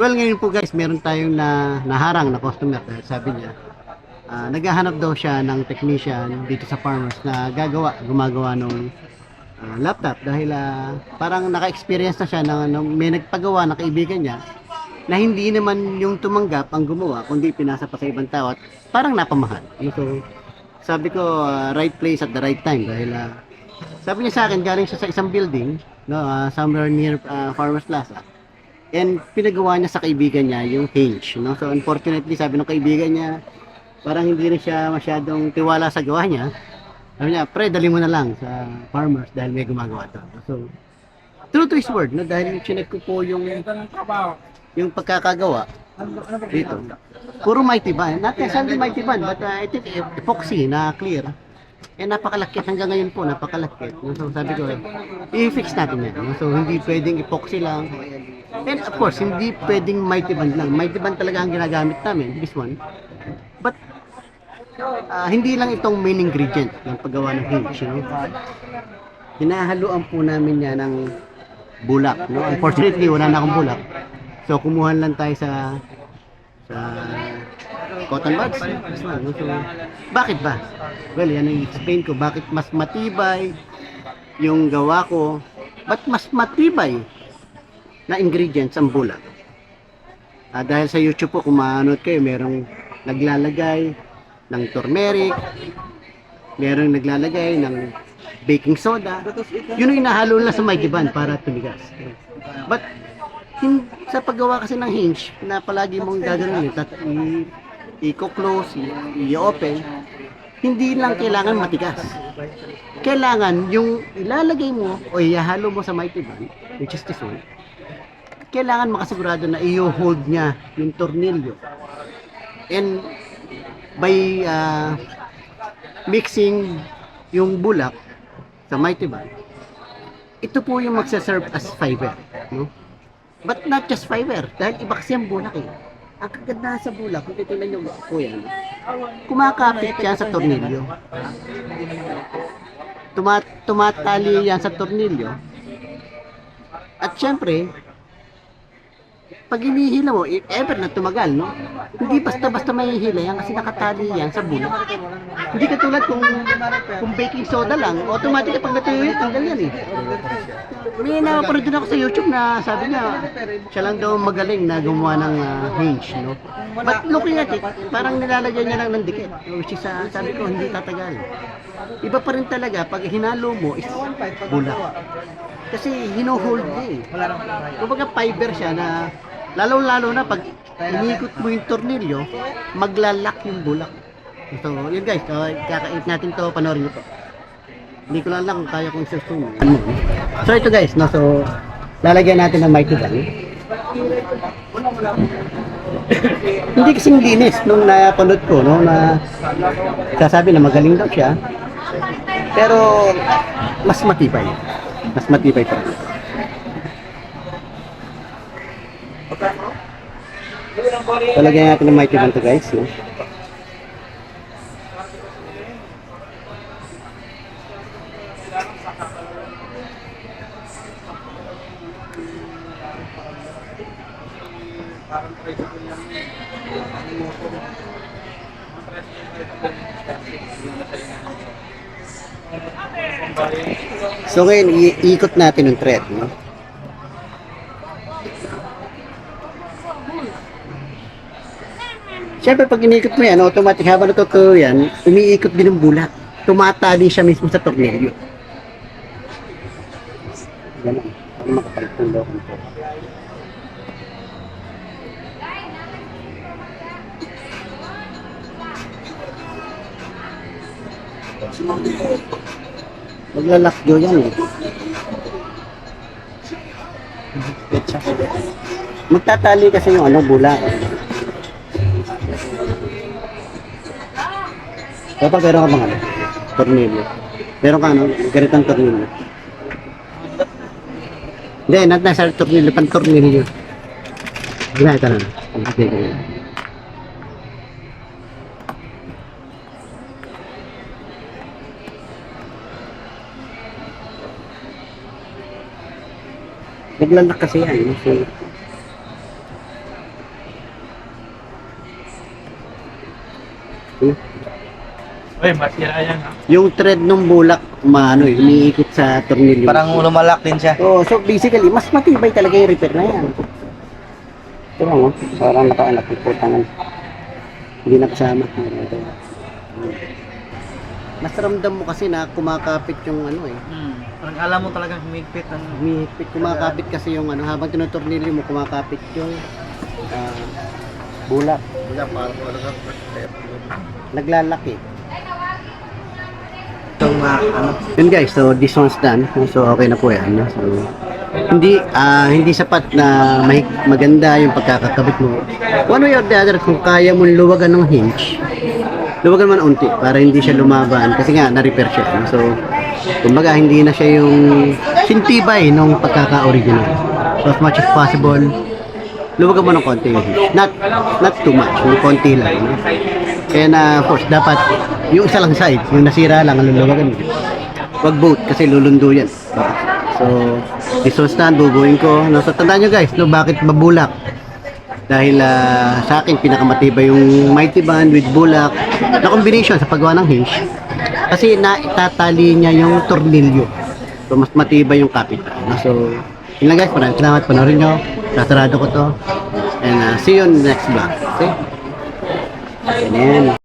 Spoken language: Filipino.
Well, ngayon po guys, meron tayong na naharang na customer dahil sabi niya, ah, naghahanap daw siya ng technician dito sa farmers na gagawa, gumagawa ng laptop dahil ah, parang naka-experience na siya ng ano, may nagpagawa na kaibigan niya na hindi naman yung tumanggap ang gumawa kundi pinasa pa sa ibang tao at parang napamahal. Ano, So, sabi ko, ah, right place at the right time dahil ah, sabi niya sa akin, galing siya sa isang building, no, ah, somewhere near ah, Farmers Plaza. And pinagawa niya sa kaibigan niya yung hinge, no? So unfortunately, sabi ng kaibigan niya, parang hindi rin siya masyadong tiwala sa gawa niya. Sabi niya, pre, dali mo na lang sa farmers dahil may gumagawa to. So, true to his word, no? Dahil chinek ko po yung yung pagkakagawa dito. Puro mighty band. Not necessarily mighty band, but uh, it is epoxy na clear. Eh, napakalakit. Hanggang ngayon po, napakalakit. So, sabi ko, i-fix natin yan. So, hindi pwedeng epoxy lang. And of course, hindi pwedeng mighty band lang. Mighty band talaga ang ginagamit namin, this one. But, ah, hindi lang itong main ingredient ng paggawa ng hinge. No? Hinahaluan po namin yan ng bulak. No? Unfortunately, wala na akong bulak. So, kumuha lang tayo sa sa cotton buds. This one? So, bakit ba? Well, yan ang explain ko. Bakit mas matibay yung gawa ko. Ba't mas matibay na ingredients ang bulak? Ah, dahil sa YouTube po, kung maanood kayo, merong naglalagay ng turmeric, merong naglalagay ng baking soda. Yun yung inahalo nila sa mighty band para tumigas. But, sa paggawa kasi ng hinge, na palagi mong gagawin tat i-close, i-open, hindi lang kailangan matigas. Kailangan yung ilalagay mo o ihahalo mo sa mighty band, which is this one, kailangan makasigurado na i-hold niya yung tornilyo. And by uh, mixing yung bulak sa mighty band, ito po yung magsaserve as fiber. No? But not just fiber, dahil iba kasi ang bulak eh. Ang kaganda sa bulak, kung titignan nyo po yan, kumakapit yan sa tornilyo. Tuma tumatali yan sa tornilyo. At syempre, pag hinihila mo, if ever na tumagal, no? Hindi basta-basta mahihila yan kasi nakatali yan sa bulak. Hindi katulad kung, kung baking soda lang, automatic pag natuyo yun, tanggal yan eh. May napanood din ako sa YouTube na sabi niya, siya lang daw magaling na gumawa ng ah, hinge, no? But looking at it, parang nilalagyan niya lang ng dikit. Which is, ah, sabi ko, hindi tatagal. Iba pa rin talaga, pag hinalo mo, is bulak. Kasi hino-hold niya eh. Kumbaga fiber siya na, lalo-lalo na pag inikot mo yung tornilyo, maglalak yung bulak. So, yun guys, so, kakait natin to, panoorin nyo to. Hindi ko lang lang kung kaya kong susung. Ano? So ito guys, no, so lalagyan natin ng mighty bang. Hindi kasing linis nung napanood ko, no, na sasabi na magaling daw siya. Pero mas matibay. Mas matibay pa rin. Lalagyan natin ng mighty bang to guys, no. So ngayon, iikot natin yung thread, no? Siyempre, pag inikot mo yan, automatic habang natutuyo yan, umiikot din yung bulak. Tumatali siya mismo sa tornilyo. Ganun. Para lokon po. Maglalakyo yan eh. Magtatali kasi yung ano, bulak. Kapag meron ka mga ano, tornilyo. Meron ka ano, ganitong tornilyo. Hindi, not necessarily tornilyo, pan tornilyo. Ginagawa ka na. Hindi, ganyan. Naglalak kasi yan. Eh. So, Uy, masira yan ha. Yung thread ng bulak, maano eh, umiikot sa tornilyo. Parang lumalak din siya. Oo, so basically, mas matibay talaga yung repair na yan. Ito lang, oh. parang nakaanak ng putangan. Hindi nakasama. Hindi. Mas ramdam mo kasi na kumakapit yung ano eh. Hmm. Parang alam mo talagang humigpit ang Humihigpit, kumakapit kasi yung ano, habang tinutornilyo mo, kumakapit yung ah, bulak. Wala, parang wala ka. Naglalaki. Itong mga ano. Yun guys, so this one's done. So okay na po yan. no? So hindi ah hindi sapat na mahig, maganda yung pagkakakabit mo. One way or the other, kung kaya mong luwagan ng hinge, luwagan mo na unti para hindi siya lumaban kasi nga na-repair siya. no? So kumbaga hindi na siya yung sintibay nung pagkaka-original. So as much as possible, luwagan mo ng konti yung hinge. Not, not too much, yung konti lang. No? And uh, of course, dapat yung isa lang side, yung nasira lang, ang luluwagan mo. Wag boat kasi lulundo yan. So, this one's done, bubuin ko. No, so, tandaan nyo guys, no, bakit babulak? Dahil ah, sa akin, pinakamatibay yung mighty band with bulak na combination sa paggawa ng hinge. Kasi naitatali niya yung tornilyo. So, mas matibay yung kapit. No? So, yun lang guys, maraming salamat. Panorin nyo. Sasarado ko to. And uh, see you on next vlog. Okay? Ganyan.